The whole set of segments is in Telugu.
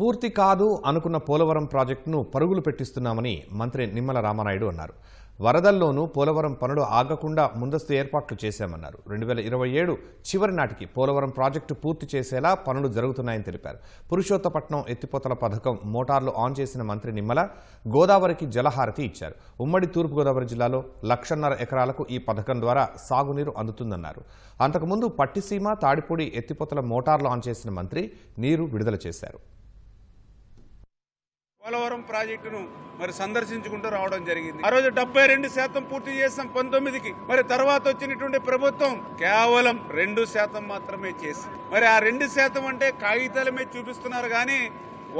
పూర్తి కాదు అనుకున్న పోలవరం ప్రాజెక్టును పరుగులు పెట్టిస్తున్నామని మంత్రి నిమ్మల రామానాయుడు అన్నారు. వరదల్లోనూ పోలవరం పనులు ఆగకుండా ముందస్తు ఏర్పాట్లు చేశామన్నారు. రెండు వేల ఇరవై ఏడు చివరి నాటికి పోలవరం ప్రాజెక్టు పూర్తి చేసేలా పనులు జరుగుతున్నాయని తెలిపారు. పురుషోత్తపట్నం ఎత్తిపోతల పథకం మోటార్లు ఆన్ చేసిన మంత్రి నిమ్మల గోదావరికి జలహారతి ఇచ్చారు. ఉమ్మడి తూర్పుగోదావరి జిల్లాలో లక్షన్నర ఎకరాలకు ఈ పథకం ద్వారా సాగునీరు అందుతుందన్నారు. అంతకుముందు పట్టిసీమ తాడిపూడి ఎత్తిపోతల మోటార్లు ఆన్ చేసిన మంత్రి నీరు విడుదల చేశారు. పోలవరం ప్రాజెక్టును మరి సందర్శించుకుంటూ రావడం జరిగింది. ఆ రోజు డెబ్బై రెండు శాతం పూర్తి చేసాం పంతొమ్మిదికి. మరి తర్వాత వచ్చినటువంటి ప్రభుత్వం కేవలం రెండు శాతం మాత్రమే చేసి మరి ఆ రెండు శాతం అంటే కాగితాల మీద చూపిస్తున్నారు కానీ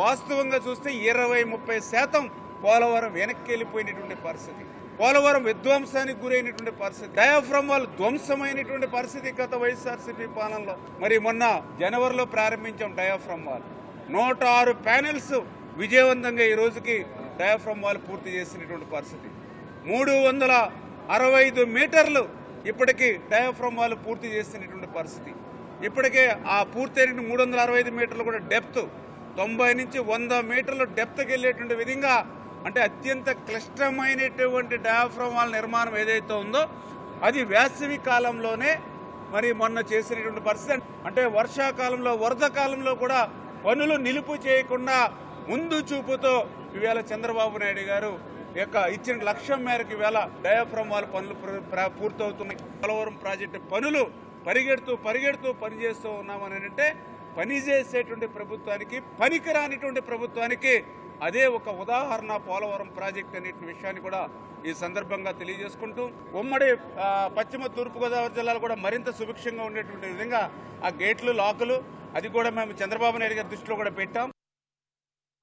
వాస్తవంగా చూస్తే ఇరవై ముప్పై శాతం పోలవరం వెనక్కి వెళ్ళిపోయినటువంటి పరిస్థితి. పోలవరం విధ్వంసానికి గురైనటువంటి పరిస్థితి. డయాఫ్రమ్ వాళ్ళు ధ్వంసమైనటువంటి పరిస్థితి గత వైఎస్ఆర్సీపీ పాలనలో. మరి మొన్న జనవరిలో ప్రారంభించాం డయాఫ్రమ్ వాల్ నూట ఆరు ప్యానెల్స్ విజయవంతంగా ఈ రోజుకి డయాఫ్రమ్ వాల్ పూర్తి చేసినటువంటి పరిస్థితి. మూడు వందల అరవై ఐదు మీటర్లు ఇప్పటికీ డయాఫ్రమ్ వాల్ పూర్తి చేసినటువంటి పరిస్థితి. ఇప్పటికే ఆ పూర్తయిన మూడు వందల అరవై ఐదు మీటర్లు కూడా డెప్త్. తొంభై నుంచి వంద మీటర్లు డెప్త్కి వెళ్ళేటువంటి విధంగా అంటే అత్యంత క్లిష్టమైనటువంటి డయాఫ్రమ్ వాల్ నిర్మాణం ఏదైతే ఉందో అది వేసవి కాలంలోనే మరి మొన్న చేసినటువంటి పరిస్థితి. అంటే వర్షాకాలంలో వరద కాలంలో కూడా పనులు నిలుపు చేయకుండా ముందు చూపుతో ఇవాళ చంద్రబాబు నాయుడు గారు యొక్క ఇచ్చిన లక్ష్యం మేరకు ఇవాళ డయాఫ్రమ్ వాళ్ళ పనులు పూర్తవుతున్నాయి. పోలవరం ప్రాజెక్టు పనులు పరిగెడుతూ పరిగెడుతూ పనిచేస్తూ ఉన్నామని అంటే పని చేసేటువంటి ప్రభుత్వానికి పనికిరానిటువంటి ప్రభుత్వానికి అదే ఒక ఉదాహరణ పోలవరం ప్రాజెక్ట్ అనే విషయాన్ని కూడా ఈ సందర్భంగా తెలియజేసుకుంటూ ఉమ్మడి పశ్చిమ తూర్పుగోదావరి జిల్లాలో కూడా మరింత సుభిక్షంగా ఉండేటువంటి విధంగా ఆ గేట్లు లాకులు అది కూడా మేము చంద్రబాబు నాయుడు గారి దృష్టిలో కూడా పెట్టాం.